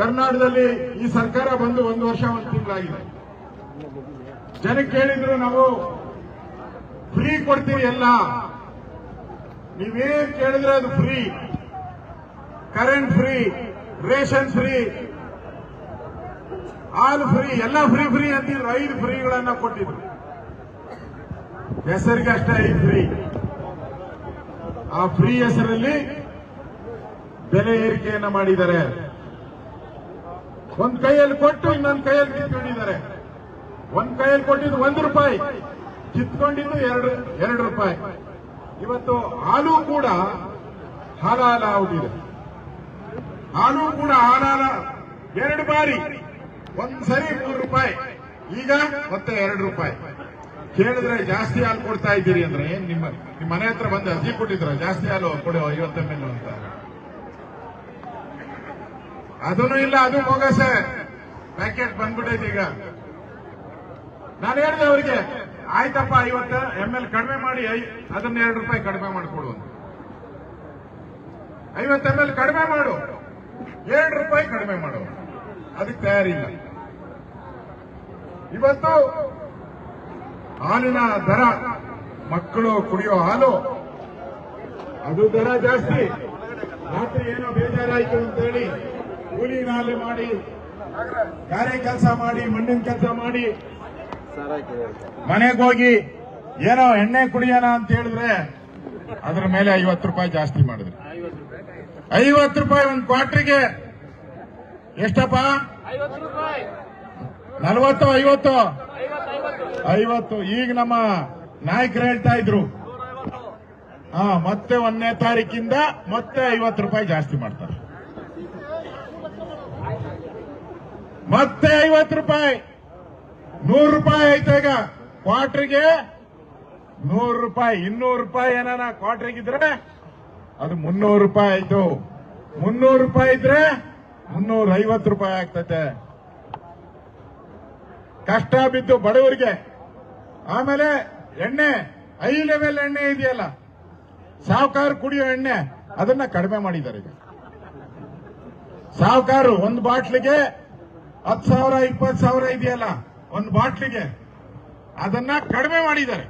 ಕರ್ನಾಟಕದಲ್ಲಿ ಈ ಸರ್ಕಾರ ಬಂದು ಒಂದು ವರ್ಷ ಒಂದು ತಿಂಗಳಾಗಿದೆ. ಜನಕ್ಕೆ ಹೇಳಿದ್ರು ನಾವು ಫ್ರೀ ಕೊಡ್ತೀವಿ ಎಲ್ಲ ನೀವೇನ್ ಕೇಳಿದ್ರೆ ಅದು free current free ration free ಹಾಲು ಫ್ರೀ ಎಲ್ಲ ಫ್ರೀ ಫ್ರೀ ಅಂತಿದ್ರು ಐದು ಫ್ರೀಗಳನ್ನ ಕೊಟ್ಟಿದ್ರು. ಹೆಸರಿಗೆ ಅಷ್ಟೇ ಐದು ಫ್ರೀ ಆ ಫ್ರೀ ಹೆಸರಲ್ಲಿ ಬೆಲೆ ಏರಿಕೆಯನ್ನ ಮಾಡಿದ್ದಾರೆ. ಒಂದ್ ಕೈಯಲ್ಲಿ ಕೊಟ್ಟು ಇನ್ನೊಂದ್ ಕೈಯಲ್ಲಿ ಕಿತ್ಕೊಂಡಿದ್ದಾರೆ. ಒಂದ್ ಕೈಯಲ್ಲಿ ಕೊಟ್ಟಿದ್ದು ಒಂದ್ ರೂಪಾಯಿ, ಕಿತ್ಕೊಂಡಿದ್ದು ಎರಡು ಎರಡು ರೂಪಾಯಿ. ಇವತ್ತು ಹಾಲು ಕೂಡ ಹಾಲಾಲ ಆಗಿದೆ ಹಾಲು ಕೂಡ ಹಾಲಾಲ ಎರಡು ಬಾರಿ ಒಂದ್ಸರಿ ಮೂರು ರೂಪಾಯಿ, ಈಗ ಮತ್ತೆ ಎರಡು ರೂಪಾಯಿ. ಕೇಳಿದ್ರೆ ಜಾಸ್ತಿ ಹಾಲು ಕೊಡ್ತಾ ಇದ್ದೀರಿ ಅಂದ್ರೆ ಏನ್ ನಿಮ್ಮ ನಿಮ್ಮ ಮನೆ ಹತ್ರ ಬಂದು ಅರ್ಜಿ ಕೊಟ್ಟಿದ್ರ, ಜಾಸ್ತಿ ಹಾಲು ಕೊಡೋ, ಐವತ್ತು ಎಂ ಅಂತ. ಅದನ್ನು ಇಲ್ಲ, ಅದು ಹೋಗಸೆ ಪ್ಯಾಕೆಟ್ ಬಂದ್ಬಿಟ್ಟೈತೆ ಈಗ. ನಾನು ಹೇಳಿದೆ ಅವರಿಗೆ, ಆಯ್ತಪ್ಪ ಐವತ್ತು ಎಂ ಎಲ್ ಕಡಿಮೆ ಮಾಡಿ ಅದನ್ನ ಎರಡು ರೂಪಾಯಿ ಕಡಿಮೆ ಮಾಡಿಕೊಡು ಐವತ್ತು ಎಂ ಎಲ್ ಕಡಿಮೆ ಮಾಡು. ಎರಡು ರೂಪಾಯಿ ಕಡಿಮೆ ಮಾಡು. ಅದಕ್ಕೆ ತಯಾರಿಲ್ಲ. ಇವತ್ತು ಹಾಲಿನ ದರ, ಮಕ್ಕಳು ಕುಡಿಯೋ ಹಾಲು, ಅದು ದರ ಜಾಸ್ತಿ. ರಾತ್ರಿ ಏನೋ ಬೇಜಾರಾಯಿತು ಅಂತೇಳಿ ಕೂಲಿ ನಾಲೆ ಮಾಡಿ, ಗಾರೆ ಕೆಲಸ ಮಾಡಿ, ಮಣ್ಣಿನ ಕೆಲಸ ಮಾಡಿ. ಮನೆಗೆ ಹೋಗಿ ಏನೋ ಎಣ್ಣೆ ಕುಡಿಯೋಣ ಅಂತ ಹೇಳಿದ್ರೆ ಅದ್ರ ಮೇಲೆ ಐವತ್ತು ರೂಪಾಯಿ ಜಾಸ್ತಿ ಮಾಡಿದ್ರು. ಐವತ್ತು ರೂಪಾಯಿ ಒಂದು ಕ್ವಾಟ್ರಿಗೆ ಎಷ್ಟಪ್ಪ? ನಲವತ್ತು, ಐವತ್ತು? ಐವತ್ತು. ಈಗ ನಮ್ಮ ನಾಯಕರು ಹೇಳ್ತಾ ಇದ್ರು. ಹಾ, ಮತ್ತೆ ಒಂದನೇ ತಾರೀಕಿಂದ ಮತ್ತೆ ಐವತ್ತು ರೂಪಾಯಿ ಜಾಸ್ತಿ ಮಾಡ್ತಾರೆ. ಮತ್ತೆ ಐವತ್ತು ರೂಪಾಯಿ. ನೂರು ರೂಪಾಯಿ ಆಯ್ತು ಈಗ. ಕ್ವಾರ್ಟರ್ಗೆ ನೂರು ರೂಪಾಯಿ, ಇನ್ನೂರು ರೂಪಾಯಿ ಏನಾನ ಕ್ವಾರ್ಟರ್ಗಿದ್ರೆ ಅದು ಮುನ್ನೂರು ರೂಪಾಯಿ ಆಯ್ತು. ಮುನ್ನೂರು ರೂಪಾಯಿ ಇದ್ರೆ ಮುನ್ನೂರ ಐವತ್ತು ರೂಪಾಯಿ ಆಗ್ತತೆ. ಕಷ್ಟ ಬಿದ್ದು ಬಡವರಿಗೆ. ಆಮೇಲೆ ಎಣ್ಣೆ ಐ ಲೆವೆಲ್ ಎಣ್ಣೆ ಇದೆಯಲ್ಲ, ಸಾವುಕಾರ ಕುಡಿಯೋ ಎಣ್ಣೆ, ಅದನ್ನ ಕಡಿಮೆ ಮಾಡಿದ್ದಾರೆ ಈಗ. ಸಾವುಕಾರು ಒಂದು ಬಾಟ್ಲಿಗೆ ಹತ್ತು ಸಾವಿರ ಇಪ್ಪತ್ತು ಸಾವಿರ ಇದೆಯಲ್ಲ ಒಂದು ಬಾಟ್ಲಿಗೆ. ಅದನ್ನ ಕಡಿಮೆ ಮಾಡಿದ್ದಾರೆ.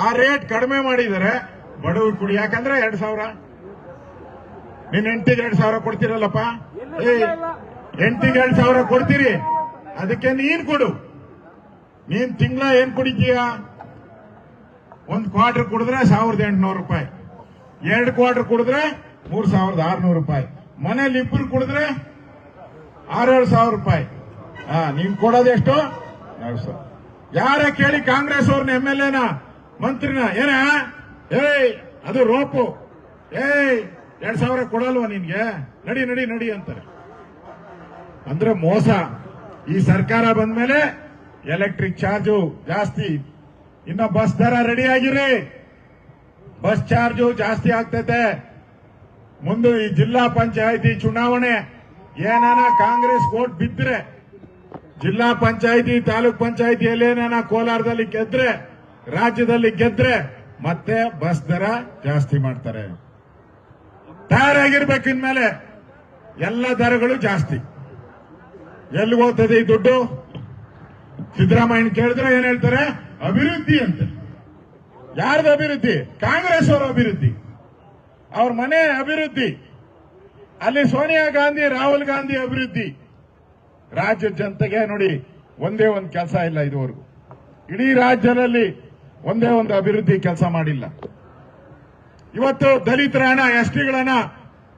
ಆ ರೇಟ್ ಕಡಿಮೆ ಮಾಡಿದ್ದಾರೆ ಬಡವರು ಕುಡಿ ಯಾಕಂದ್ರೆ ಎರಡು ಸಾವಿರ. ನಿನ್ನ ಎಂಟಿಗೆ ಎರಡು ಸಾವಿರ ಕೊಡ್ತೀರಲ್ಲಪ್ಪ? ಏ ಎಂಟಿಗೆ ಎರಡು ಸಾವಿರ ಕೊಡ್ತೀರಿ. ಅದಕ್ಕೆ ನೀನ್ ಕೊಡು. ನೀನ್ ತಿಂಗಳ ಏನ್ ಕುಡಿತೀಯ? ಒಂದು ಕ್ವಾರ್ಟರ್ ಕುಡಿದ್ರೆ ಸಾವಿರದ ಎಂಟುನೂರು ರೂಪಾಯಿ. ಎರಡು ಕ್ವಾರ್ಟರ್ ಕುಡಿದ್ರೆ ಮೂರ್ ಸಾವಿರದ ಆರ್ನೂರು ರೂಪಾಯಿ. ಮನೇಲಿ ಇಬ್ಬರು ಕುಡಿದ್ರೆ ಆರೇಳು ಸಾವಿರ ರೂಪಾಯಿ. ಹಾ ನೀನ್ ಕೊಡೋದು ಎಷ್ಟು? ಎರಡು ಸಾವಿರ. ಯಾರ ಕೇಳಿ ಕಾಂಗ್ರೆಸ್ ಅವ್ರನ್ನ ಎಂ ಎಲ್ ಎನ, ಮಂತ್ರಿನ, ಏನ? ಏಯ್, ಅದು ರೋಪು. ಏಯ್, ಎರಡ್ ಸಾವಿರ ಕೊಡಲ್ವಾ ನಿನ್ಗೆ? ನಡಿ ನಡಿ ನಡಿ ಅಂತಾರೆ. ಅಂದ್ರೆ ಮೋಸ. ಈ ಸರ್ಕಾರ ಬಂದ್ಮೇಲೆ ಎಲೆಕ್ಟ್ರಿಕ್ ಚಾರ್ಜು ಜಾಸ್ತಿ. ಇನ್ನ ಬಸ್ ದರ ರೆಡಿ ಆಗಿರಿ. ಬಸ್ ಚಾರ್ಜು ಜಾಸ್ತಿ ಆಗ್ತೈತೆ. ಮುಂದೆ ಈ ಜಿಲ್ಲಾ ಪಂಚಾಯತಿ ಚುನಾವಣೆ. ಏನಾನ ಕಾಂಗ್ರೆಸ್ ಓಟ್ ಬಿದ್ದರೆ ಜಿಲ್ಲಾ ಪಂಚಾಯಿತಿ, ತಾಲೂಕ್ ಪಂಚಾಯಿತಿಯಲ್ಲಿ ಏನಾನ ಕೋಲಾರದಲ್ಲಿ ಗೆದ್ರೆ, ರಾಜ್ಯದಲ್ಲಿ ಗೆದ್ರೆ ಮತ್ತೆ ಬಸ್ ದರ ಜಾಸ್ತಿ ಮಾಡ್ತಾರೆ. ತಯಾರಾಗಿರ್ಬೇಕು ಇನ್ಮೇಲೆ. ಎಲ್ಲ ದರಗಳು ಜಾಸ್ತಿ. ಎಲ್ಲಿ ಹೋಗ್ತದೆ ಈ ದುಡ್ಡು? ಸಿದ್ದರಾಮಯ್ಯ ಕೇಳಿದ್ರೆ ಏನ್ ಹೇಳ್ತಾರೆ? ಅಭಿವೃದ್ಧಿ ಅಂತ. ಯಾರ್ದು ಅಭಿವೃದ್ಧಿ? ಕಾಂಗ್ರೆಸ್ ಅವರ ಅಭಿವೃದ್ಧಿ. ಅವ್ರ ಮನೆ ಅಭಿವೃದ್ಧಿ. ಅಲ್ಲಿ ಸೋನಿಯಾ ಗಾಂಧಿ, ರಾಹುಲ್ ಗಾಂಧಿ ಅಭಿವೃದ್ಧಿ. ರಾಜ್ಯ ಜನತೆಗೆ ನೋಡಿ, ಒಂದೇ ಒಂದು ಕೆಲಸ ಇಲ್ಲ ಇದುವರೆಗೂ. ಇಡೀ ರಾಜ್ಯದಲ್ಲಿ ಒಂದೇ ಒಂದು ಅಭಿವೃದ್ಧಿ ಕೆಲಸ ಮಾಡಿಲ್ಲ. ಇವತ್ತು ದಲಿತರ ಹಣ ಎಸ್ಟಿಗಳನ್ನ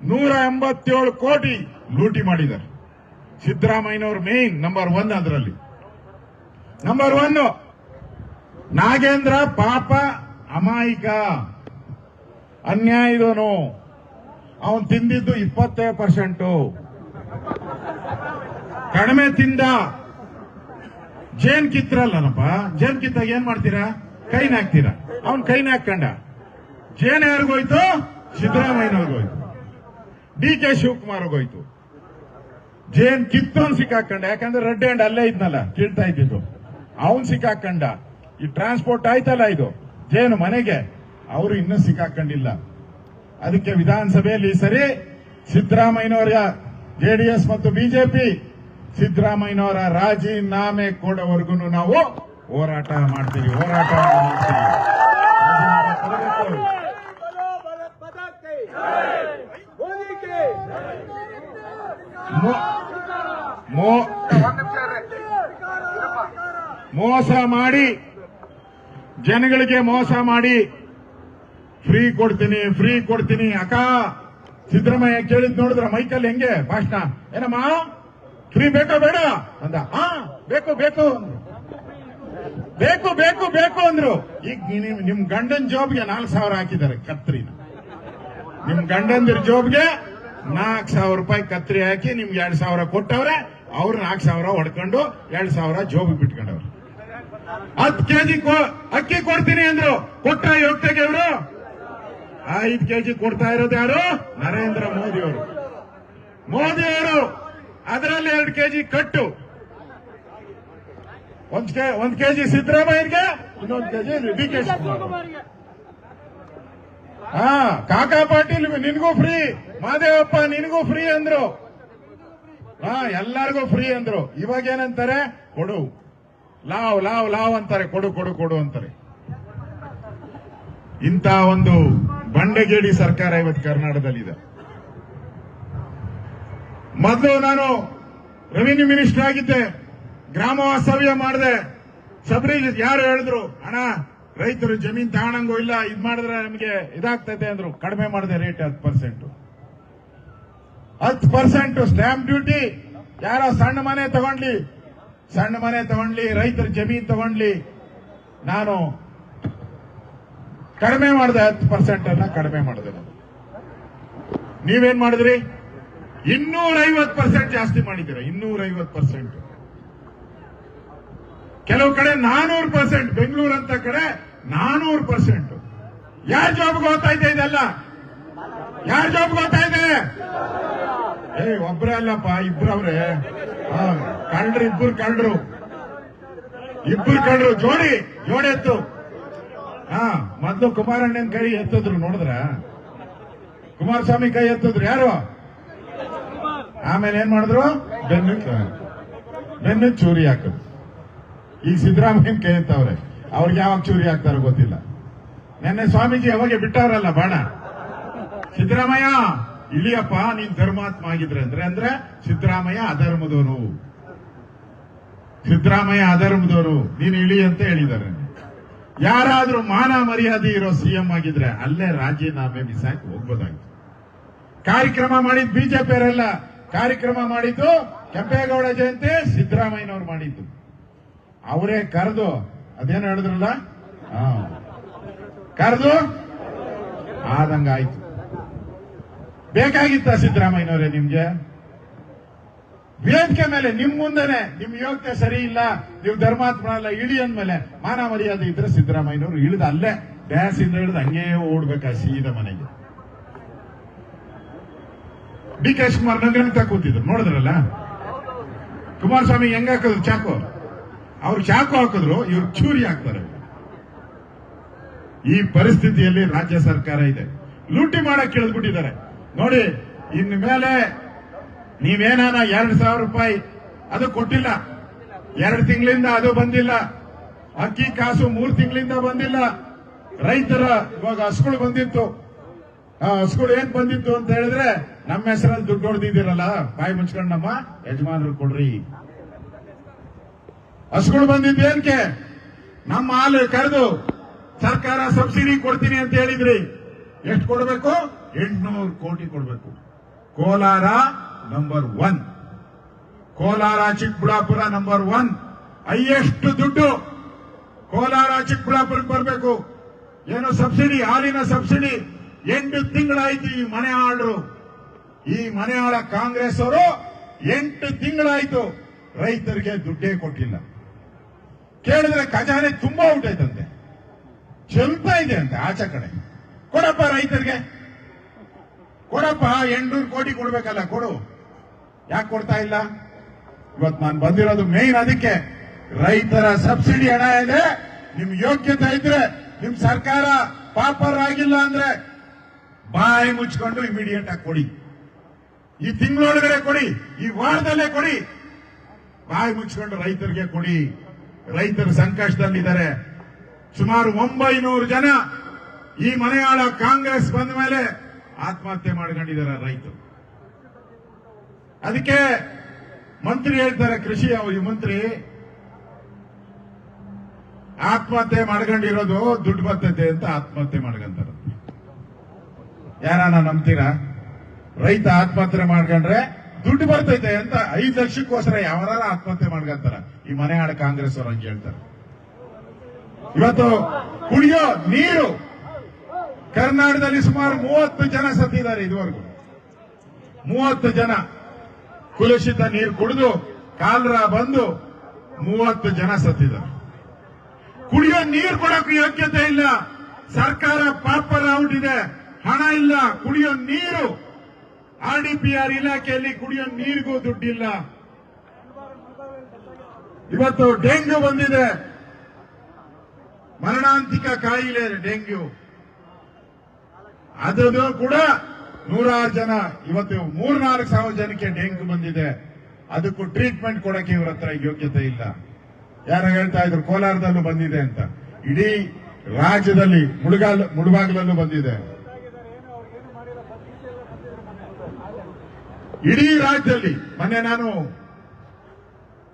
ನೂರ ಎಂಬತ್ತೇಳು ಕೋಟಿ ಲೂಟಿ ಮಾಡಿದ್ದಾರೆ. ಸಿದ್ದರಾಮಯ್ಯನವರು ಮೇನ್ ನಂಬರ್ ಒನ್ ಅದರಲ್ಲಿ. ನಂಬರ್ ಒನ್ ನಾಗೇಂದ್ರ ಪಾಪ ಅಮಾಯಿಕ. ಅನ್ಯಾಯದವನು. ಅವನು ತಿಂದಿದ್ದು ಇಪ್ಪತ್ತೇ ಪರ್ಸೆಂಟು. ಕಡಿಮೆ ತಿಂದ. ಜೇನ್ ಕಿತ್ರಲ್ಲನಪ್ಪ ಜೇನ್ ಕಿತ್ತಾಗ ಏನ್ ಮಾಡ್ತೀರಾ? ಕೈನ ಹಾಕ್ತೀರಾ? ಅವನ್ ಕೈನ ಹಾಕೊಂಡ ಜೇನ್ ಯಾರಿಗೋಯ್ತು ಸಿದ್ದರಾಮಯ್ಯನವ್ರಿಗೋಯ್ತು ಡಿ ಕೆ ಶಿವಕುಮಾರ್ ಹೋಯ್ತು. ಜೇನ್ ಕಿತ್ತವನ್ ಸಿಕ್ಕಾಕಂಡ ಯಾಕಂದ್ರೆ ರೆಡ್ ಹ್ಯಾಂಡ್ ಅಲ್ಲೇ ಇದ್ನಲ್ಲ, ಕೀಳ್ತಾ ಇದ್ದಿದ್ದು. ಅವನ್ ಸಿಕ್ಕಾಕಂಡ ಈ ಟ್ರಾನ್ಸ್ಪೋರ್ಟ್ ಆಯ್ತಲ್ಲ ಇದು. ಜೇನು ಮನೆಗೆ. ಅವರು ಇನ್ನೂ ಸಿಕ್ಕಾಕೊಂಡಿಲ್ಲ ಅದಕ್ಕೆ ವಿಧಾನಸಭೆಯಲ್ಲಿ ಸರಿ ಸಿದ್ದರಾಮಯ್ಯನವರ ಜೆಡಿಎಸ್ ಮತ್ತು ಬಿಜೆಪಿ ಸಿದ್ದರಾಮಯ್ಯನವರ ರಾಜೀನಾಮೆ ಕೊಡೋವರೆಗೂ ನಾವು ಹೋರಾಟ ಮಾಡ್ತೀವಿ, ಹೋರಾಟ ಮೋಸ ಮಾಡಿ ಜನಗಳಿಗೆ ಮೋಸ ಮಾಡಿ ಫ್ರೀ ಕೊಡ್ತೀನಿ ಫ್ರೀ ಕೊಡ್ತೀನಿ. ಅಕ್ಕ, ಸಿದ್ದರಾಮಯ್ಯ ಕೇಳಿದ್ ನೋಡಿದ್ರ ಮೈಕಲ್ ಹೆಂಗೆ? ಭಾಷಣ. ಏನಮ್ಮ? ಫ್ರೀ ಬೇಕಾ ಬೇಡ? ಅಂದ. ಹಾ ಬೇಕು ಬೇಕು ಬೇಕು ಬೇಕು ಬೇಕು ಅಂದ್ರು. ಈಗ ನಿಮ್- ನಿಮ್ ಗಂಡನ್ ಜಾಬ್ಗೆ ನಾಲ್ಕು ಸಾವಿರ ಹಾಕಿದ್ದಾರೆ ಕತ್ರಿ ನಿಮ್ ಗಂಡಂದಿರ ಜಾಬ್ಗೆ ನಾಲ್ಕು ಸಾವಿರ ರೂಪಾಯಿ ಕತ್ರಿ ಹಾಕಿ ನಿಮ್ಗೆ ಎರಡ್ ಸಾವಿರ ಕೊಟ್ಟವ್ರೆ, ಅವ್ರು ನಾಲ್ಕು ಸಾವಿರ ಹೊಡ್ಕೊಂಡು ಎರಡ್ ಸಾವಿರ ಜೋಬಿಗೆ ಬಿಟ್ಕೊಂಡವ್ರು. ಹತ್ತು ಕೆಜಿ ಅಕ್ಕಿ ಕೊಡ್ತೀನಿ ಅಂದ್ರು. ಕೊಟ್ಟ ಯೋಗ್ಯತೆಗೆ ಅವರು ಐದು ಕೆಜಿ ಕೊಡ್ತಾ ಇರೋದು ಯಾರು? ನರೇಂದ್ರ ಮೋದಿ ಅವರು. ಮೋದಿ ಅವರು, ಅದರಲ್ಲಿ ಎರಡು ಕೆಜಿ ಕಟ್ಟು. ಒಂದ್ ಕೆ, ಒಂದ್ ಕೆಜಿ ಸಿದ್ದರಾಮಯ್ಯಗೆ ಇನ್ನೊಂದು ಕೆಜಿ ಡಿ ಕೆ ಹಾ, ಕಾಕಾ ಪಾಟೀಲ್ ನಿನಗೂ ಫ್ರೀ ಮಾದೇವಪ್ಪ ನಿನಗೂ ಫ್ರೀ ಅಂದ್ರು. ಹಾ, ಎಲ್ಲರಿಗೂ ಫ್ರೀ ಅಂದ್ರು. ಇವಾಗ ಏನಂತಾರೆ? ಕೊಡು. ಲಾವ್ ಲಾವ್ ಲಾವ್ ಅಂತಾರೆ. ಕೊಡು ಕೊಡು ಕೊಡು ಅಂತಾರೆ. ಇಂಥ ಒಂದು ಬಂಡೆಗೇಡಿ ಸರ್ಕಾರ ಇವತ್ತು ಕರ್ನಾಟಕದಲ್ಲಿದೆ. ಮೊದಲು ನಾನು ರೆವಿನ್ಯೂ ಮಿನಿಸ್ಟರ್ ಆಗಿದ್ದೆ ಗ್ರಾಮ ವಾಸ್ತವ್ಯ ಮಾಡಿದೆ. ಸಬ್ರಿ ಯಾರು ಹೇಳಿದ್ರು, ಅಣ್ಣ, ರೈತರು ಜಮೀನ್ ತಗೊಳಂಗೂ ಇಲ್ಲ, ಇದು ಮಾಡಿದ್ರೆ ನಮಗೆ ಇದಾಗ್ತೈತೆ ಅಂದ್ರು. ಕಡಿಮೆ ಮಾಡಿದೆ ರೇಟ್ ಹತ್ತು ಪರ್ಸೆಂಟ್. ಹತ್ತು ಪರ್ಸೆಂಟ್ ಸ್ಟ್ಯಾಂಪ್ ಡ್ಯೂಟಿ, ಯಾರೋ ಸಣ್ಣ ಮನೆ ತಗೊಂಡ್ಲಿ, ಸಣ್ಣ ಮನೆ ತಗೊಂಡ್ಲಿ, ರೈತರ ಜಮೀನ್ ತಗೊಂಡ್ಲಿ, ನಾನು ಕಡಿಮೆ ಮಾಡಿದೆ ಹತ್ತು ಪರ್ಸೆಂಟ್ ಅನ್ನ ಕಡಿಮೆ ಮಾಡಿದೆ ನಾನು. ನೀವೇನ್ ಮಾಡಿದ್ರಿ? ಇನ್ನೂರ ಐವತ್ತು ಪರ್ಸೆಂಟ್ ಜಾಸ್ತಿ ಮಾಡಿದ್ದೀರಾ? ಇನ್ನೂರ ಐವತ್ತು ಪರ್ಸೆಂಟ್ ಕೆಲವು ಕಡೆ ನಾನೂರು ಪರ್ಸೆಂಟ್ ಬೆಂಗಳೂರು ಅಂತ ಕಡೆ ನಾನೂರು ಪರ್ಸೆಂಟ್ ಯಾರ ಜಾಬ್ಗೆ ಹೋಗ್ತಾ ಇದೆ ಇದೆಲ್ಲ? ಯಾರ ಜಾಬ್ಗೆ ಹೋಗ್ತಾ ಇದೆ ಏ, ಒಬ್ರೇ ಅಲ್ಲಪ್ಪ, ಇಬ್ರವ್ರೆ. ಹಾ ಕಳ್ರು ಇಬ್ಬರು ಕಂಡ್ರು ಇಬ್ಬರು ಕಂಡ್ರು ಜೋಡಿ ಜೋಡಿ ಎತ್ತು. ಹಾ, ಮೊದ್ಲು ಕುಮಾರಣ್ಣನ ಕೈ ಎತ್ತಿದ್ರು, ನೋಡಿದ್ರ? ಕುಮಾರಸ್ವಾಮಿ ಕೈ ಎತ್ತಿದ್ರು, ಯಾರು? ಆಮೇಲೆ ಏನ್ ಮಾಡಿದ್ರು? ಬೆನ್ನು ಬೆನ್ನು ಚೂರಿ ಹಾಕಿದ್ರು. ಈಗ ಸಿದ್ದರಾಮಯ್ಯನ ಕೈ ಎತ್ತವ್ರೆ. ಅವ್ರಿಗೆ ಯಾವಾಗ ಚೂರಿ ಹಾಕ್ತಾರೋ ಗೊತ್ತಿಲ್ಲ. ನೆನ್ನೆ ಸ್ವಾಮೀಜಿ ಯಾವಾಗ ಬಿಟ್ಟವ್ರಲ್ಲ ಬಾಣ. ಸಿದ್ದರಾಮಯ್ಯ, ಇಳಿಯಪ್ಪ, ನೀನ್ ಧರ್ಮಾತ್ಮ ಆಗಿದ್ರೆ ಅಂದ್ರೆ ಅಂದ್ರೆ ಸಿದ್ದರಾಮಯ್ಯ ಅಧರ್ಮದವರು ಸಿದ್ದರಾಮಯ್ಯ ಅಧರ್ಮದವರು ನೀನು ಇಳಿ ಅಂತ ಹೇಳಿದ್ದಾರೆ. ಯಾರಾದ್ರೂ ಮಾನ ಮರ್ಯಾದೆ ಇರೋ ಸಿಎಂ ಆಗಿದ್ರೆ ಅಲ್ಲೇ ರಾಜೀನಾಮೆ ಬಿಸಾಕಿ ಹೋಗ್ಬೋದಾಗಿತ್ತು. ಕಾರ್ಯಕ್ರಮ ಮಾಡಿದ್ ಬಿಜೆಪಿಯವರೆಲ್ಲ ಕಾರ್ಯಕ್ರಮ ಮಾಡಿದ್ದು ಕೆಂಪೇಗೌಡ ಜಯಂತಿ ಸಿದ್ದರಾಮಯ್ಯನವ್ರು ಮಾಡಿದ್ದು. ಅವರೇ ಕರೆದು, ಅದೇನು ಹೇಳಿದ್ರಲ್ಲ? ಕರೆದು? ಆದಂಗಾಯ್ತು. ಬೇಕಾಗಿತ್ತ ಸಿದ್ದರಾಮಯ್ಯನವರೇ ನಿಮ್ಗೆ? ವೇದಿಕೆ ಮೇಲೆ ನಿಮ್ ಮುಂದೆನೆ, ನಿಮ್ ಯೋಗ್ಯ ಸರಿ ಇಲ್ಲ, ನೀವು ಧರ್ಮಾತ್ಮ ಅಲ್ಲ ಇಳಿ ಅಂದ್ಮೇಲೆ ಮಾನ ಮರ್ಯಾದೆ ಇದ್ರೆ ಸಿದ್ದರಾಮಯ್ಯನವರು ಇಳಿದ ಅಲ್ಲೇ ಡ್ಯಾಸ್ ಇಂದ ಹಿಡಿದು ಹಂಗೇ ಓಡ್ಬೇಕಾ ಸೀದಾ ಮನೆಗೆ. ಡಿ ಕೆ ಶಿವಕುಮಾರ್ ನಗರ ಕೂತಿದ್ರು, ನೋಡಿದ್ರಲ್ಲ? ಕುಮಾರಸ್ವಾಮಿ ಹೆಂಗ ಹಾಕಿದ್ರು ಚಾಕು? ಅವ್ರು ಚಾಕು ಹಾಕಿದ್ರು, ಇವ್ರು ಚೂರಿ ಹಾಕ್ತಾರೆ. ಈ ಪರಿಸ್ಥಿತಿಯಲ್ಲಿ ರಾಜ್ಯ ಸರ್ಕಾರ ಇದೆ. ಲೂಟಿ ಮಾಡಕ್ ಕೇಳಿದ್ಬಿಟ್ಟಿದ್ದಾರೆ. ನೋಡಿ ಇನ್ ಮೇಲೆ ನೀವೇನಾನ ಎರಡು ಸಾವಿರ ರೂಪಾಯಿ ಅದು ಕೊಟ್ಟಿಲ್ಲ. ಎರಡು ತಿಂಗಳಿಂದ ಅದು ಬಂದಿಲ್ಲ. ಅಕ್ಕಿ ಕಾಸು ಮೂರು ತಿಂಗಳಿಂದ ಬಂದಿಲ್ಲ. ರೈತರ ಇವಾಗ ಹಸುಗಳು ಬಂದಿತ್ತು. ಹಸುಗಳು ಏನ್ ಬಂದಿತ್ತು ಅಂತ ಹೇಳಿದ್ರೆ ನಮ್ಮ ಹೆಸರಲ್ಲಿ ದುಡ್ಡು ಹೊಡೆದಿದ್ದೀರಲ್ಲ, ಬಾಯಿ ಮುಚ್ಕೊಂಡು ನಮ್ಮ ಯಜಮಾನರು ಕೊಡ್ರಿ. ಹಸುಗಳು ಬಂದಿದ್ದು ಏನ್ಕೆ? ನಮ್ಮ ಹಾಲು ಕರೆದು ಸರ್ಕಾರ ಸಬ್ಸಿಡಿ ಕೊಡ್ತೀನಿ ಅಂತ ಹೇಳಿದ್ರಿ. ಎಷ್ಟು ಕೊಡಬೇಕು? ಎಂಟ್ನೂರು ಕೋಟಿ ಕೊಡಬೇಕು. Kolar number one Kolar, Chikkaballapur number one highest ದುಡ್ಡು. ಕೋಲಾರ, ಚಿಕ್ಕಬಳ್ಳಾಪುರಕ್ಕೆ ಬರಬೇಕು. ಏನೋ ಸಬ್ಸಿಡಿ? ಹಾಲಿನ ಸಬ್ಸಿಡಿ. ಎಂಟು ತಿಂಗಳಾಯ್ತು ಈ ಮನೆ ಆಳ್ರು ಈ ಮನೆ ಆಳ ಕಾಂಗ್ರೆಸ್ ಅವರು ಎಂಟು ತಿಂಗಳಾಯ್ತು. ರೈತರಿಗೆ ದುಡ್ಡೇ ಕೊಟ್ಟಿಲ್ಲ. ಕೇಳಿದ್ರೆ ಖಜಾನೆ ತುಂಬಾ ಹುಟ್ಟೈತಂತೆ. ಚೆಲ್ತಾ ಇದೆ ಅಂತೆ ಆಚೆ ಕಡೆ. ಕೊಡಪ್ಪ ರೈತರಿಗೆ. ಕೊಡಪ್ಪ, ಎಂಟ್ನೂರು ಕೋಟಿ ಕೊಡ್ಬೇಕಲ್ಲ, ಕೊಡು. ಯಾಕೆ ಕೊಡ್ತಾ ಇಲ್ಲ? ಇವತ್ತು ನಾನು ಬಂದಿರೋದು ಮೇನ್ ಅದಕ್ಕೆ ರೈತರ ಸಬ್ಸಿಡಿ ಹಣ ಇದೆ. ನಿಮ್ ಯೋಗ್ಯತೆ ಇದ್ರೆ, ನಿಮ್ ಸರ್ಕಾರ ಪಾಪರ್ ಆಗಿಲ್ಲ ಅಂದ್ರೆ ಬಾಯಿ ಮುಚ್ಕೊಂಡು ಇಮಿಡಿಯೇಟ್ ಆಗಿ ಕೊಡಿ. ಈ ತಿಂಗಳೊಳಗಡೆ ಕೊಡಿ, ಈ ವಾರದಲ್ಲೇ ಕೊಡಿ. ಬಾಯಿ ಮುಚ್ಕೊಂಡು ರೈತರಿಗೆ ಕೊಡಿ. ರೈತರು ಸಂಕಷ್ಟದಲ್ಲಿದ್ದಾರೆ. ಸುಮಾರು ಒಂಬೈನೂರು ಜನ ಈ ಮನೆಯಾಳ ಕಾಂಗ್ರೆಸ್ ಬಂದ ಮೇಲೆ ಆತ್ಮಹತ್ಯೆ ಮಾಡ್ಕೊಂಡಿದ್ದಾರೆ ರೈತರು. ಅದಕ್ಕೆ ಮಂತ್ರಿ ಹೇಳ್ತಾರೆ, ಕೃಷಿ ಅವರಿಗೆ ಮಂತ್ರಿ, ಆತ್ಮಹತ್ಯೆ ಮಾಡ್ಕೊಂಡಿರೋದು ದುಡ್ಡು ಬರ್ತೈತೆ ಅಂತ ಆತ್ಮಹತ್ಯೆ ಮಾಡ್ಕೊಂತಾರ. ಯಾರನ್ನ ನಂಬ್ತೀರಾ? ರೈತ ಆತ್ಮಹತ್ಯೆ ಮಾಡ್ಕೊಂಡ್ರೆ ದುಡ್ಡು ಬರ್ತೈತೆ ಅಂತ ಐದು ಲಕ್ಷಕ್ಕೋಸ್ಕರ ಯಾವಾರ ಆತ್ಮಹತ್ಯೆ ಮಾಡ್ಕೊಂತಾರ. ಈ ಮನೆ ಆಡ ಕಾಂಗ್ರೆಸ್ ಅವ್ರು ಹಂಗೆ ಹೇಳ್ತಾರೆ. ಇವತ್ತು ಕುಡಿಯೋ ನೀರು ಕರ್ನಾಟಕದಲ್ಲಿ ಸುಮಾರು ಮೂವತ್ತು ಜನ ಸತ್ತಿದ್ದಾರೆ ಇದುವರೆಗೂ. ಮೂವತ್ತು ಜನ. ಕುಲುಷಿತ ನೀರು ಕುಡಿದು ಕಾಲರ ಬಂದು ಮೂವತ್ತು ಜನ ಸತ್ತಿದ್ದಾರೆ. ಕುಡಿಯೋ ನೀರು ಕೊಡೋಕೆ ಯೋಗ್ಯತೆ ಇಲ್ಲ. ಸರ್ಕಾರ ಪಾಪರ್ ಔಟ್ ಇದೆ. ಹಣ ಇಲ್ಲ. ಕುಡಿಯೋ ನೀರು ಆರ್ ಡಿ ಪಿ ಆರ್ ಇಲಾಖೆಯಲ್ಲಿ ಕುಡಿಯೋ ನೀರಿಗೂ ದುಡ್ಡಿಲ್ಲ. ಇವತ್ತು ಡೆಂಗ್ಯೂ ಬಂದಿದೆ. ಮರಣಾಂತಿಕ ಕಾಯಿಲೆ ಡೆಂಗ್ಯೂ. ಅದನ್ನು ಕೂಡ ನೂರಾರು ಜನ ಇವತ್ತು ಮೂರ್ನಾಲ್ಕು ಸಾವಿರ ಜನಕ್ಕೆ ಡೆಂಗ್ಯೂ ಬಂದಿದೆ. ಅದಕ್ಕೂ ಟ್ರೀಟ್ಮೆಂಟ್ ಕೊಡಕ್ಕೆ ಇವ್ರ ಹತ್ರ ಯೋಗ್ಯತೆ ಇಲ್ಲ. ಯಾರೋ ಹೇಳ್ತಾ ಇದ್ರು, ಕೋಲಾರದಲ್ಲೂ ಬಂದಿದೆ ಅಂತ. ಇಡೀ ರಾಜ್ಯದಲ್ಲಿ ಮುಳುಗಾಲ್, ಮುಳುಬಾಗಿಲಲ್ಲೂ ಬಂದಿದೆ. ಇಡೀ ರಾಜ್ಯದಲ್ಲಿ, ಮೊನ್ನೆ ನಾನು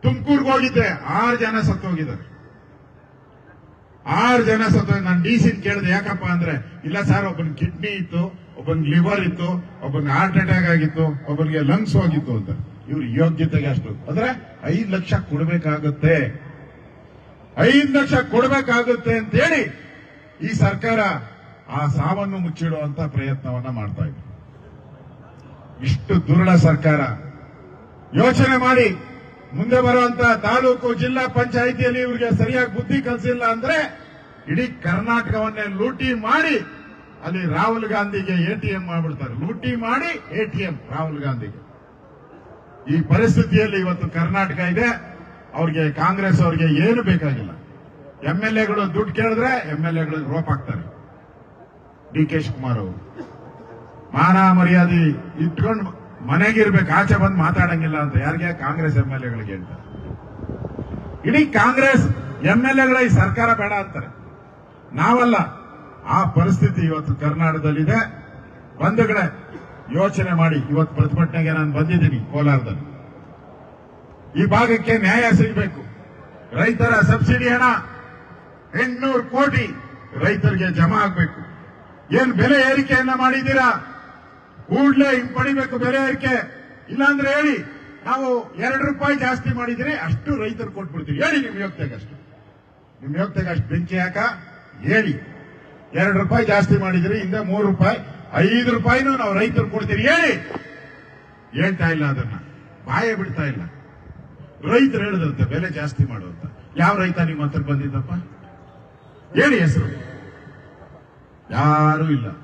ತುಮಕೂರ್ಗೆ ಹೋಗಿದ್ದೆ, ಆರು ಜನ ಸತ್ತೋಗಿದ್ದಾರೆ. ಆರು ಜನ ಸತ್ತ ನಾನು ಡಿ ಸಿ ಕೇಳಿದೆ, ಯಾಕಪ್ಪ ಅಂದ್ರೆ, ಇಲ್ಲ ಸರ್, ಒಬ್ಬನ ಕಿಡ್ನಿ ಇತ್ತು, ಒಬ್ಬನ್ ಲಿವರ್ ಇತ್ತು, ಒಬ್ಬನ್ ಹಾರ್ಟ್ ಅಟ್ಯಾಕ್ ಆಗಿತ್ತು, ಒಬ್ಬನಿಗೆ ಲಂಗ್ಸ್ ಹೋಗಿತ್ತು ಅಂತ. ಇವ್ರ ಯೋಗ್ಯತೆಗೆ ಅಷ್ಟು. ಅಂದ್ರೆ ಐದು ಲಕ್ಷ ಕೊಡಬೇಕಾಗುತ್ತೆ. ಐದು ಲಕ್ಷ ಕೊಡಬೇಕಾಗುತ್ತೆ ಅಂತೇಳಿ ಈ ಸರ್ಕಾರ ಆ ಸಾವನ್ನು ಮುಚ್ಚಿಡುವಂತ ಪ್ರಯತ್ನವನ್ನ ಮಾಡ್ತಾ ಇದೆ. ಇಷ್ಟು ದುರುಳ ಸರ್ಕಾರ. ಯೋಚನೆ ಮಾಡಿ. ಮುಂದೆ ಬರುವಂತ ತಾಲೂಕು ಜಿಲ್ಲಾ ಪಂಚಾಯಿತಿಯಲ್ಲಿ ಇವರಿಗೆ ಸರಿಯಾಗಿ ಬುದ್ಧಿ ಕಲಿಸಿಲ್ಲ ಅಂದ್ರೆ ಇಡೀ ಕರ್ನಾಟಕವನ್ನೇ ಲೂಟಿ ಮಾಡಿ ಅಲ್ಲಿ ರಾಹುಲ್ ಗಾಂಧಿಗೆ ಎಟಿಎಂ ಮಾಡ್ಬಿಡ್ತಾರೆ. ಲೂಟಿ ಮಾಡಿ ಎಟಿಎಂ ರಾಹುಲ್ ಗಾಂಧಿಗೆ. ಈ ಪರಿಸ್ಥಿತಿಯಲ್ಲಿ ಇವತ್ತು ಕರ್ನಾಟಕ ಇದೆ. ಅವ್ರಿಗೆ ಕಾಂಗ್ರೆಸ್ ಅವ್ರಿಗೆ ಏನು ಬೇಕಾಗಿಲ್ಲ. ಎಂ ಎಲ್ ಎಗಳು ದುಡ್ಡು ಕೇಳಿದ್ರೆ ಎಂ ಎಲ್ ಎಗಳು ರೋಪ್ ಹಾಕ್ತಾರೆ. ಡಿ ಕೆ ಶಿವಕುಮಾರ್ ಅವರು. ಮಾನ ಮರ್ಯಾದೆ ಇಟ್ಕೊಂಡು ಮನೆಗಿರ್ಬೇಕು ಆಚೆ ಬಂದು ಮಾತಾಡಂಗಿಲ್ಲ ಅಂತ ಯಾರಿಗೆ ಕಾಂಗ್ರೆಸ್ ಎಂ ಎಲ್ ಎಗಳಿಗೆ ಹೇಳ್ತಾರೆ. ಇಡೀ ಕಾಂಗ್ರೆಸ್ ಎಂ ಎಲ್ ಎಗಳ ಈ ಸರ್ಕಾರ ಬೇಡ ಅಂತಾರೆ. ನಾವಲ್ಲ, ಆ ಪರಿಸ್ಥಿತಿ ಇವತ್ತು ಕರ್ನಾಟಕದಲ್ಲಿದೆ. ಬಂಧುಗಳೇ, ಯೋಚನೆ ಮಾಡಿ, ಇವತ್ತು ಪ್ರತಿಭಟನೆಗೆ ನಾನು ಬಂದಿದ್ದೀನಿ ಕೋಲಾರದಲ್ಲಿ. ಈ ಭಾಗಕ್ಕೆ ನ್ಯಾಯ ಸಿಗಬೇಕು. ರೈತರ ಸಬ್ಸಿಡಿ ಹಣ, ಎಂಟುನೂರು ಕೋಟಿ ರೈತರಿಗೆ ಜಮಾ ಆಗಬೇಕು. ಏನ್ ಬೆಲೆ ಏರಿಕೆಯನ್ನ ಮಾಡಿದ್ದೀರಾ? ಕೂಡಲೇ ಪಡಿಬೇಕು ಬೆಲೆ ಏರಿಕೆ ಇಲ್ಲಾಂದ್ರೆ ಹೇಳಿ, ನಾವು ಎರಡು ರೂಪಾಯಿ ಜಾಸ್ತಿ ಮಾಡಿದ್ರೆ ಅಷ್ಟು ರೈತರು ಕೊಟ್ಬಿಡ್ತೀವಿ. ಹೇಳಿ ನಿಮ್ ಯೋಗ್ಯತೆಗೆ ಅಷ್ಟು. ನಿಮ್ ಯೋಗ್ಯತೆಗೆ ಅಷ್ಟು ಬೆಂಕಿ ಹಾಕ, ಹೇಳಿ. ಎರಡು ರೂಪಾಯಿ ಜಾಸ್ತಿ ಮಾಡಿದ್ರೆ ಹಿಂದೆ ಮೂರು ರೂಪಾಯಿ, ಐದು ರೂಪಾಯಿನೂ ನಾವು ರೈತರು ಕೊಡ್ತೀವಿ. ಹೇಳಿ. ಹೇಳ್ತಾ ಇಲ್ಲ ಅದನ್ನ. ಬಾಯೇ ಬಿಡ್ತಾ ಇಲ್ಲ. ರೈತರು ಹೇಳಿದ್ರಂತೆ, ಬೆಲೆ ಜಾಸ್ತಿ ಮಾಡುವಂತ ಯಾವ ರೈತ ನಿಮ್ಮ ಹತ್ರ ಬಂದಿದ್ದಪ್ಪ? ಹೇಳಿ ಹೆಸರು. ಯಾರೂ ಇಲ್ಲ.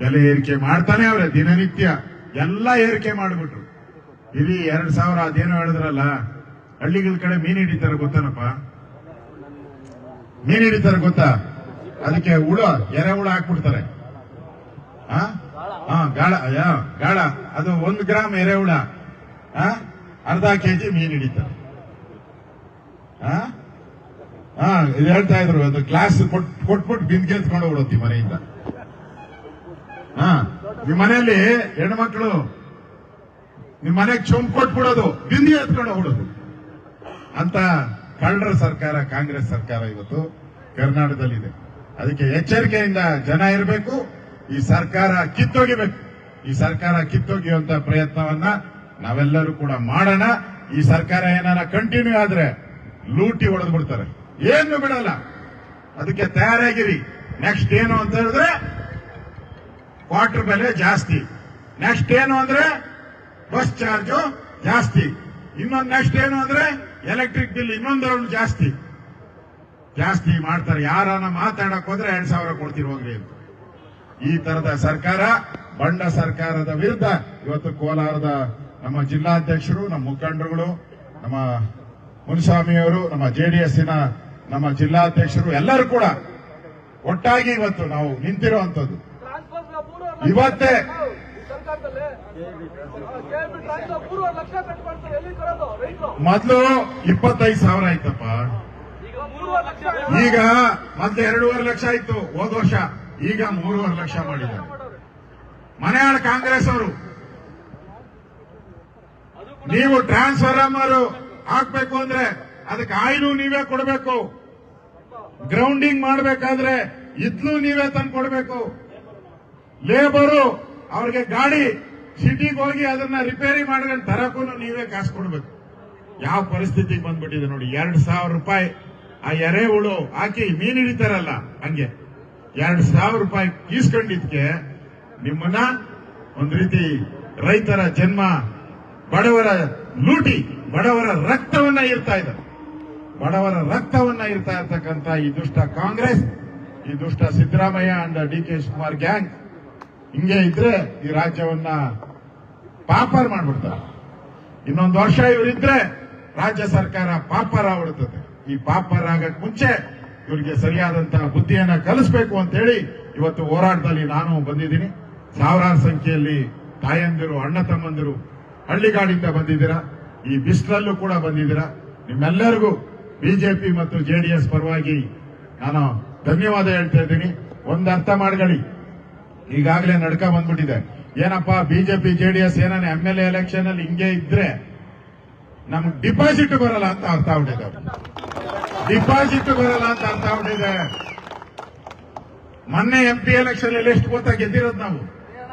ಬೆಲೆ ಏರಿಕೆ ಮಾಡ್ತಾನೆ ಅವ್ರೆ, ದಿನನಿತ್ಯ. ಎಲ್ಲ ಏರಿಕೆ ಮಾಡಿಬಿಟ್ರು. ಇಡೀ ಎರಡ್ ಸಾವಿರ ಅದೇನೋ ಹೇಳಿದ್ರಲ್ಲ, ಹಳ್ಳಿಗಳ ಕಡೆ ಮೀನ್ ಹಿಡಿತಾರೆ ಗೊತ್ತೇನಪ್ಪ? ಮೀನ್ ಹಿಡಿತಾರೆ ಗೊತ್ತಾ? ಅದಕ್ಕೆ ಹುಳ, ಎರೆ ಹುಳ ಹಾಕ್ಬಿಡ್ತಾರೆ. ಗಾಳ ಗಾಳ, ಅದು ಒಂದು ಗ್ರಾಮ್ ಎರೆಹುಳ ಹುಳ. ಅರ್ಧ ಕೆಜಿ ಮೀನ್ ಹಿಡಿತಾರೆ. ಹೇಳ್ತಾ ಇದ್ರು, ಅದು ಗ್ಲಾಸ್ ಕೊಟ್, ಕೊಟ್ಬಿಟ್ಟು ಬಿಂದ್ಗೆ ಎತ್ಕೊಂಡು ಹೋಗ್ಬಿಡುತ್ತಿ ಮನೆಯಿಂದ. ನಿಮ್ಮ ಮನೆಯಲ್ಲಿ ಹೆಣ್ಮಕ್ಳು ನಿಮ್ಮ ಮನೆಗೆ ಚೊಂಬ್ ಕೊಟ್ಬಿಡೋದು, ಬಿಂದಿ ಎತ್ಕೊಂಡು ಹೋಗ್ಬಿಡೋದು. ಅಂತ ಕಳ್ಳರ ಸರ್ಕಾರ, ಕಾಂಗ್ರೆಸ್ ಸರ್ಕಾರ ಇವತ್ತು ಕರ್ನಾಟಕದಲ್ಲಿದೆ. ಅದಕ್ಕೆ ಎಚ್ಚರಿಕೆಯಿಂದ ಜನ ಇರಬೇಕು, ಈ ಸರ್ಕಾರ ಕಿತ್ತೊಗಿಬೇಕು. ಈ ಸರ್ಕಾರ ಕಿತ್ತೊಗೆಯುವಂತ ಪ್ರಯತ್ನವನ್ನ ನಾವೆಲ್ಲರೂ ಕೂಡ ಮಾಡೋಣ. ಈ ಸರ್ಕಾರ ಏನಾರ ಕಂಟಿನ್ಯೂ ಆದ್ರೆ ಲೂಟಿ ಹೊಡೆದು ಬಿಡ್ತಾರೆ ಏನು ಬಿಡಲ್ಲ. ಅದಕ್ಕೆ ತಯಾರಾಗಿರಿ. ನೆಕ್ಸ್ಟ್ ಏನು ಅಂತ ಹೇಳಿದ್ರೆ ಕ್ವಾರ್ಟರ್ ಬೆಲೆ ಜಾಸ್ತಿ. ನೆಕ್ಸ್ಟ್ ಏನು ಅಂದ್ರೆ ಬಸ್ ಚಾರ್ಜು ಜಾಸ್ತಿ. ಇನ್ನೊಂದು ನೆಕ್ಸ್ಟ್ ಏನು ಅಂದ್ರೆ ಎಲೆಕ್ಟ್ರಿಕ್ ಬಿಲ್ ಇನ್ನೊಂದು ರೌಂಡ್ ಜಾಸ್ತಿ. ಜಾಸ್ತಿ ಮಾಡ್ತಾರೆ. ಯಾರನ್ನ ಮಾತಾಡಕ್ ಹೋದ್ರೆ ಎರಡ್ ಸಾವಿರ ಕೊಡ್ತೀರಿ ಹೋಗ್ರಿ ಅಂತ. ಈ ತರದ ಸರ್ಕಾರ, ಬಂಡ ಸರ್ಕಾರದ ವಿರುದ್ಧ ಇವತ್ತು ಕೋಲಾರದ ನಮ್ಮ ಜಿಲ್ಲಾಧ್ಯಕ್ಷರು, ನಮ್ಮ ಮುಖಂಡರುಗಳು, ನಮ್ಮ ಮುನಿಸ್ವಾಮಿಯವರು, ನಮ್ಮ ಜೆಡಿಎಸ್ಸಿನ ನಮ್ಮ ಜಿಲ್ಲಾಧ್ಯಕ್ಷರು ಎಲ್ಲರೂ ಕೂಡ ಒಟ್ಟಾಗಿ ಇವತ್ತು ನಾವು ನಿಂತಿರುವಂತದ್ದು ಇವತ್ತೇ ಮೊದಲು ಇಪ್ಪತ್ತೈದು ಸಾವಿರ ಆಯ್ತಪ್ಪ. ಈಗ ಮೊದ್ಲು ಲಕ್ಷ ಈಗ ಮತ್ತೆ ಎರಡೂವರೆ ಲಕ್ಷ ಆಯ್ತು ಹೋದ ವರ್ಷ. ಈಗ ಮೂರುವರೆ ಲಕ್ಷ ಮಾಡಿದ್ದಾರೆ. ಮನೆಯಾಳ ಕಾಂಗ್ರೆಸ್ ಅವರು. ನೀವು ಟ್ರಾನ್ಸ್ಫಾರ್ಮರ್ ಹಾಕ್ಬೇಕು ಅಂದ್ರೆ ಅದಕ್ಕೆ ಆಯಿಲು ನೀವೇ ಕೊಡಬೇಕು. ಗ್ರೌಂಡಿಂಗ್ ಮಾಡಬೇಕಾದ್ರೆ ಇದ್ಲು ನೀವೇ ತಂದು ಕೊಡಬೇಕು. ಲೇಬರು, ಅವ್ರಿಗೆ ಗಾಡಿ, ಸಿಟಿಗೆ ಹೋಗಿ ಅದನ್ನ ರಿಪೇರಿ ಮಾಡ್ಕೊಂಡು ತರಕ್ಕೂ ನೀವೇ ಕಾಸು ಕೊಡಬೇಕು. ಯಾವ ಪರಿಸ್ಥಿತಿಗೆ ಬಂದ್ಬಿಟ್ಟಿದೆ ನೋಡಿ, ಎರಡ್ ಸಾವಿರ ರೂಪಾಯಿ ಆ ಎರೆಹುಳು ಹಾಕಿ ಮೀನು ಹಿಡಿತಾರಲ್ಲ ಹಂಗೆ. ಎರಡ್ ಸಾವಿರ ರೂಪಾಯಿ ಕೀಸ್ಕೊಂಡಿದ್ಕೆ ನಿಮ್ಮನ್ನ ಒಂದ್ ರೀತಿ ರೈತರ ಜನ್ಮ, ಬಡವರ ಲೂಟಿ, ಬಡವರ ರಕ್ತವನ್ನ ಇರ್ತಾ ಇದ್ದಾರೆ ಬಡವರ ರಕ್ತವನ್ನ ಇರ್ತಾ ಇರ್ತಕ್ಕಂಥ ಈ ದುಷ್ಟ ಕಾಂಗ್ರೆಸ್, ಈ ದುಷ್ಟ Siddaramaiah and D K Shivakumar gang ಹಿಂಗೆ ಇದ್ರೆ ಈ ರಾಜ್ಯವನ್ನ ಪಾಪರ್ ಮಾಡ್ಬಿಡ್ತಾರೆ. ಇನ್ನೊಂದು ವರ್ಷ ಇವರಿದ್ರೆ ರಾಜ್ಯ ಸರ್ಕಾರ ಪಾಪರ್ ಆಗ್ಬಿಡ್ತದೆ. ಈ ಪಾಪರ್ ಆಗಕ್ ಮುಂಚೆ ಇವರಿಗೆ ಸರಿಯಾದಂತ ಬುದ್ಧಿಯನ್ನ ಕಲಿಸ್ಬೇಕು ಅಂತ ಹೇಳಿ ಇವತ್ತು ಹೋರಾಟದಲ್ಲಿ ನಾನು ಬಂದಿದ್ದೀನಿ. ಸಾವಿರಾರು ಸಂಖ್ಯೆಯಲ್ಲಿ ತಾಯಂದಿರು, ಅಣ್ಣ ತಮ್ಮಂದಿರು ಹಳ್ಳಿಗಾಡಿಂದ ಬಂದಿದ್ದೀರಾ? ಈ ಬಿಸಿಲಲ್ಲೂ ಕೂಡ ಬಂದಿದ್ದೀರಾ? ನಿಮ್ಮೆಲ್ಲರಿಗೂ ಬಿಜೆಪಿ ಮತ್ತು ಜೆಡಿಎಸ್ ಪರವಾಗಿ ನಾನು ಧನ್ಯವಾದ ಹೇಳ್ತಾ ಇದ್ದೀನಿ. ಒಂದು ಅರ್ಥ ಮಾಡ್ಕೊಳ್ಳಿ. ಈಗಾಗಲೇ ನಡ್ಕ ಬಂದ್ಬಿಟ್ಟಿದೆ. ಏನಪ್ಪ, ಬಿಜೆಪಿ, ಜೆಡಿಎಸ್ ಏನಾನ ಎಂ ಎಲ್ ಎಲೆಕ್ಷನ್ ಅಲ್ಲಿ ಹಿಂಗೆ ಇದ್ರೆ ನಮ್ಗೆ ಡಿಪಾಸಿಟ್ ಬರಲ್ಲ ಅಂತ ಅರ್ಥ ಆಗ್ಬಿಟ್ಟಿದೆ. ಡಿಪಾಸಿಟ್ ಬರಲ್ಲ ಅಂತ ಅರ್ಥ ಆಗ್ಬಿಟ್ಟಿದೆ. ಮೊನ್ನೆ ಎಂ ಪಿ ಎಲೆಕ್ಷನ್ ಅಲ್ಲಿ ಎಷ್ಟು ಗೊತ್ತಾ ಗೆದ್ದಿರೋದು ನಾವು?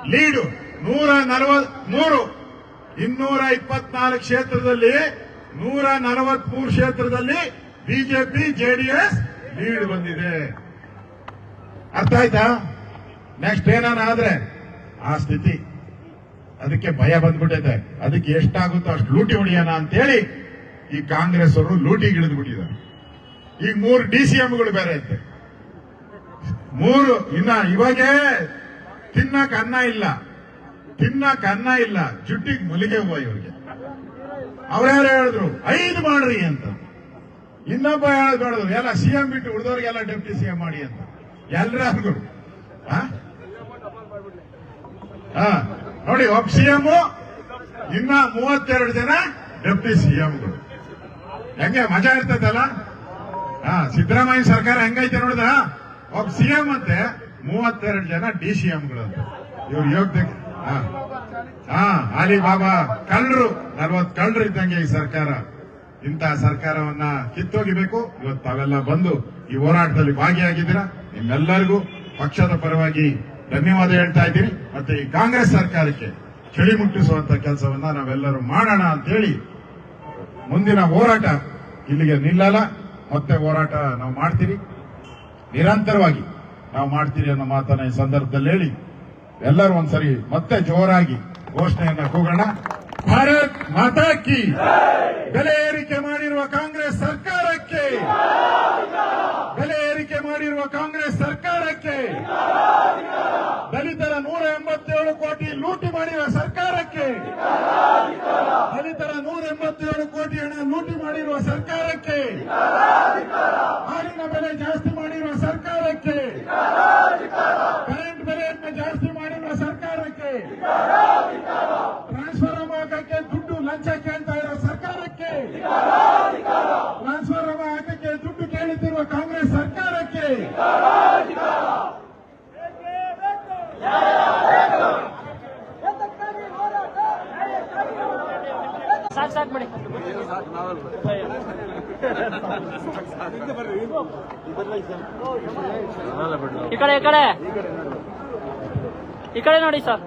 ಲೀಡ್ ನೂರ ಮೂರು. ಇನ್ನೂರ ಇಪ್ಪತ್ನಾಲ್ಕು ಕ್ಷೇತ್ರದಲ್ಲಿ, ನೂರ ನಲವತ್ಮೂರು ಕ್ಷೇತ್ರದಲ್ಲಿ ಬಿಜೆಪಿ, ಜೆಡಿಎಸ್ ಲೀಡ್ ಬಂದಿದೆ. ಅರ್ಥ ಆಯ್ತಾ? ನೆಕ್ಸ್ಟ್ ಏನಾನ ಆದ್ರೆ, ಆ ಸ್ಥಿತಿ, ಅದಕ್ಕೆ ಭಯ ಬಂದ್ಬಿಟ್ಟೈತೆ. ಅದಕ್ಕೆ ಎಷ್ಟಾಗುತ್ತೋ ಅಷ್ಟು ಲೂಟಿ ಹೊಡಿಯೋಣ ಅಂತೇಳಿ ಈ ಕಾಂಗ್ರೆಸ್ ಅವರು ಲೂಟಿಗೆ ಇಳಿದು ಬಿಟ್ಟಿದ್ದಾರೆ. ಈಗ ಮೂರು ಡಿ ಸಿ ಎಂಗಳು ಬೇರೆ ಐತೆ. ಮೂರು, ಇನ್ನ ಇವಾಗೇ ತಿನ್ನಕ್ ಅನ್ನ ಇಲ್ಲ. ತಿನ್ನಕ್ ಅನ್ನ ಇಲ್ಲ. ಜುಟ್ಟಿಗೆ ಮುಲಿಗೆ ಹೂವ ಇವ್ರಿಗೆ. ಅವ್ರ್ಯಾರು ಹೇಳಿದ್ರು? ಐದು ಮಾಡ್ರಿ ಅಂತ. ಇನ್ನೊಬ್ಬ ಹೇಳೋದು ಹೇಳಿದ್ರು? ಎಲ್ಲ ಸಿಎಂ ಬಿಟ್ಟು ಉಳಿದವ್ರಿಗೆಲ್ಲ ಡೆಪ್ಟಿ ಸಿಎಂ ಮಾಡಿ ಅಂತ. ಎಲ್ಲರೂ ನೋಡಿ, ಒಬ್ಬ ಸಿಎಂ ಇನ್ನ ಮೂವತ್ತೆರಡು ಜನ ಡೆಪ್ಟಿ ಸಿಎಂಗಳು ಹೆಂಗೆ, ಮಜಾ ಇರ್ತದಲ್ಲ? ಹಾ, ಸಿದ್ದರಾಮಯ್ಯ ಸರ್ಕಾರ ಹೆಂಗೈತೆ ನೋಡಿದ ಒಬ್ಬ ಸಿಎಂ ಅಂತೆ, ಮೂವತ್ತೆರಡು ಜನ ಡಿ ಸಿ ಎಂಗಳು ಅಂತ ಇವ್ರು ಯೋಗ್ಯ ಅಲಿ ಬಾಬಾ ಕಳ್ಳರು ನಲ್ವತ್ ಕಳ್ಳರು ಇದ್ದಂಗೆ ಈ ಸರ್ಕಾರ. ಇಂತಹ ಸರ್ಕಾರವನ್ನ ಕಿತ್ತೋಗಿಬೇಕು. ಇವತ್ತು ತಾವೆಲ್ಲ ಬಂದು ಈ ಹೋರಾಟದಲ್ಲಿ ಭಾಗಿಯಾಗಿದ್ದೀರಾ? ನಿಮ್ಮೆಲ್ಲರಿಗೂ ಪಕ್ಷದ ಪರವಾಗಿ ಧನ್ಯವಾದ ಹೇಳ್ತಾ ಇದ್ದೀರಿ ಮತ್ತೆ ಈ ಕಾಂಗ್ರೆಸ್ ಸರ್ಕಾರಕ್ಕೆ ಚಳಿ ಮುಟ್ಟಿಸುವಂತ ಕೆಲಸವನ್ನ ನಾವೆಲ್ಲರೂ ಮಾಡೋಣ ಅಂತ ಹೇಳಿ ಮುಂದಿನ ಹೋರಾಟ ಇಲ್ಲಿಗೆ ನಿಲ್ಲಲ್ಲ. ಮತ್ತೆ ಹೋರಾಟ ನಾವು ಮಾಡ್ತೀರಿ ನಿರಂತರವಾಗಿ ನಾವು ಮಾಡ್ತೀರಿ ಅನ್ನೋ ಮಾತನ್ನ ಈ ಸಂದರ್ಭದಲ್ಲಿ ಹೇಳಿ ಎಲ್ಲರೂ ಒಂದ್ಸರಿ ಮತ್ತೆ ಜೋರಾಗಿ ಘೋಷಣೆಯನ್ನ ಕೂಗೋಣ. ಭಾರತ್ ಮಾತಾಕಿ ಬೆಲೆ ಏರಿಕೆ ಮಾಡಿರುವ ಕಾಂಗ್ರೆಸ್ ಸರ್ಕಾರಕ್ಕೆ ಬೆಲೆ ಏರಿಕೆ ಮಾಡಿರುವ ಕಾಂಗ್ರೆಸ್ ದಲಿತರ ನೂರ ಎಂಬತ್ತೇಳು ಕೋಟಿ ಲೂಟಿ ಮಾಡಿರುವ ಸರ್ಕಾರಕ್ಕೆ. ದಲಿತರ ನೂರ ಎಂಬತ್ತೇಳು ಕೋಟಿ ಹಣ ಲೂಟಿ ಮಾಡಿರುವ ಸರ್ಕಾರಕ್ಕೆ. ಹಾಲಿನ ಬೆಲೆ ಜಾಸ್ತಿ ಮಾಡಿರುವ ಸರ್ಕಾರಕ್ಕೆ. ಕರೆಂಟ್ ಬೆಲೆಯನ್ನು ಜಾಸ್ತಿ ಮಾಡಿರುವ ಸರ್ಕಾರಕ್ಕೆ. ಟ್ರಾನ್ಸ್ಫರ್ ಆಗಕ್ಕೆ ದುಡ್ಡು ಲಂಚ ಕೇಳ್ತಾ ಇರೋ ಸರ್ಕಾರಕ್ಕೆ. ಟ್ರಾನ್ಸ್ಫರ್ ಆಗಕ್ಕೆ ದುಡ್ಡು ಕೇಳುತ್ತಿರುವ ಕಾಂಗ್ರೆಸ್ ಸರ್ಕಾರಕ್ಕೆ. ಸಾಕು ಮಾಡಿ. ಈ ಕಡೆ ಈ ಕಡೆ. ಈ ಕಡೆ ನೋಡಿ ಸರ್.